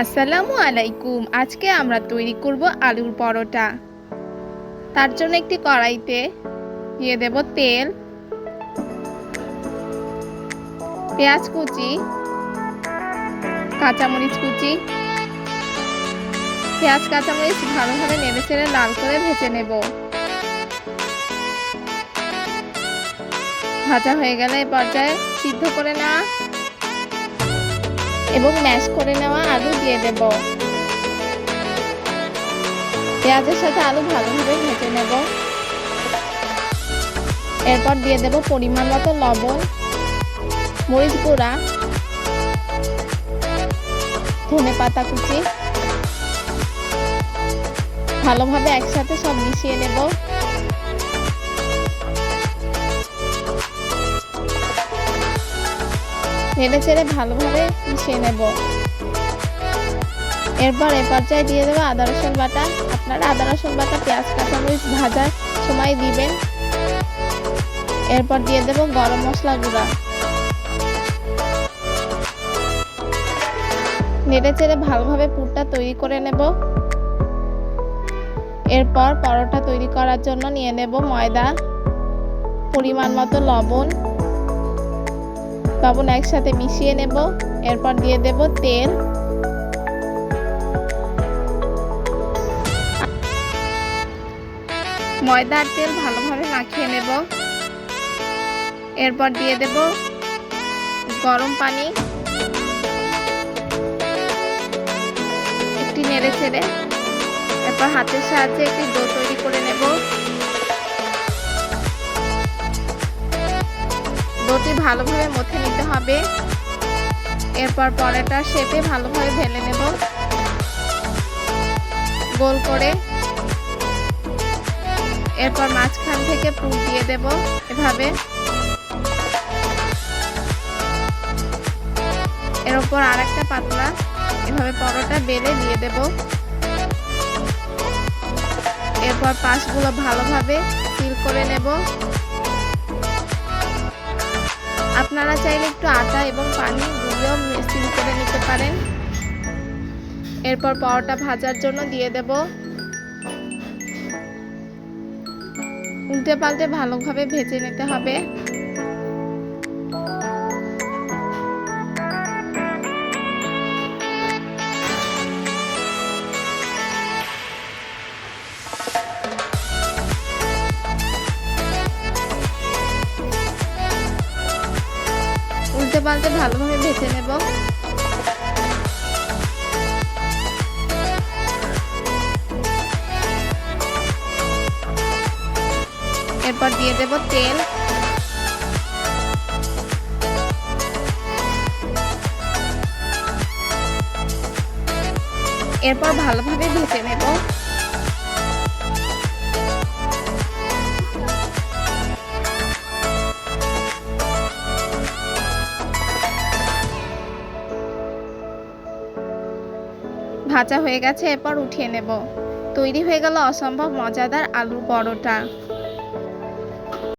আসসালামু আলাইকুম। আজকে আমরা তৈরি করব আলুর পরোটা। তার জন্য একটি কড়াইতে দিয়ে দেব তেল, পেঁয়াজ কুচি, কাঁচামরিচ কুচি। পেঁয়াজ, কাঁচামরিচ ভালোভাবে নেড়ে চেড়ে লাল করে ভেজে নেব। ভাজা হয়ে গেলে এই পর্যায়ে সিদ্ধ করে নেওয়া এবং ম্যাশ করে নেওয়া আলু দিয়ে দেব। পেঁয়াজের সাথে আলু ভালোভাবে ভেজে নেব। এরপর দিয়ে দেব পরিমাণ মতো লবণ, মরিচ গুঁড়া, ধনে পাতা কুচি। ভালোভাবে একসাথে সব মিশিয়ে নেব। নেড়ে চেড়ে ভালোভাবে মিশিয়ে নেব। এরপর এ পর্যায়ে দিয়ে দেবো আদা, রসুন বাটা। আপনারা আদা, রসুন বাটা, পেঁয়াজ, কাঁচামরিচ ভাজার সময় দিবেন। এরপর দিয়ে দেব গরম মশলা গুঁড়া। নেড়ে চেড়ে ভালোভাবে পুরটা তৈরি করে নেব। এরপর পরোটা তৈরি করার জন্য নিয়ে নেব ময়দা, পরিমাণ মতো লবণ। লবণ একসাথে মিশিয়ে নেব। এরপর দিয়ে দেব তেল। ময়দার তেল ভালোভাবে মাখিয়ে নেব। এরপর দিয়ে দেব গরম পানি। একটি নেড়ে ছেড়ে এরপর হাতের সাহায্যে একটি ডো তৈরি করে নেব। ডোটি ভালোভাবে মথে নিতে হবে। এরপর পরেটা শেপে ভালোভাবে ঢেলে নেব। গোল করে। এরপর মাঝখান থেকে পুর দিয়ে দেব এভাবে। এর উপর আরেকটা পাতলা এভাবে পরোটা বেলে দিয়ে দেব। এরপর পাশগুলো ভালোভাবে সিল করে নেব। আপনারা চাইলে একটু আটা এবং পানি গুঁড়িয়েও সিল করে নিতে পারেন। এরপর পরোটা ভাজার জন্য দিয়ে দেব। উল্টে পাল্টে ভালোভাবে ভেজে নিতে হবে। পাল্টে ভালোভাবে ভেজে নেব। এরপর দিয়ে দেব তেল। এরপর ভালোভাবে ভেজে নেব। ভাজা হয়ে গেছে এরপর উঠিয়ে নেব। তৈরি হয়ে গেল অসম্ভব মজাদার আলুর পরোটা।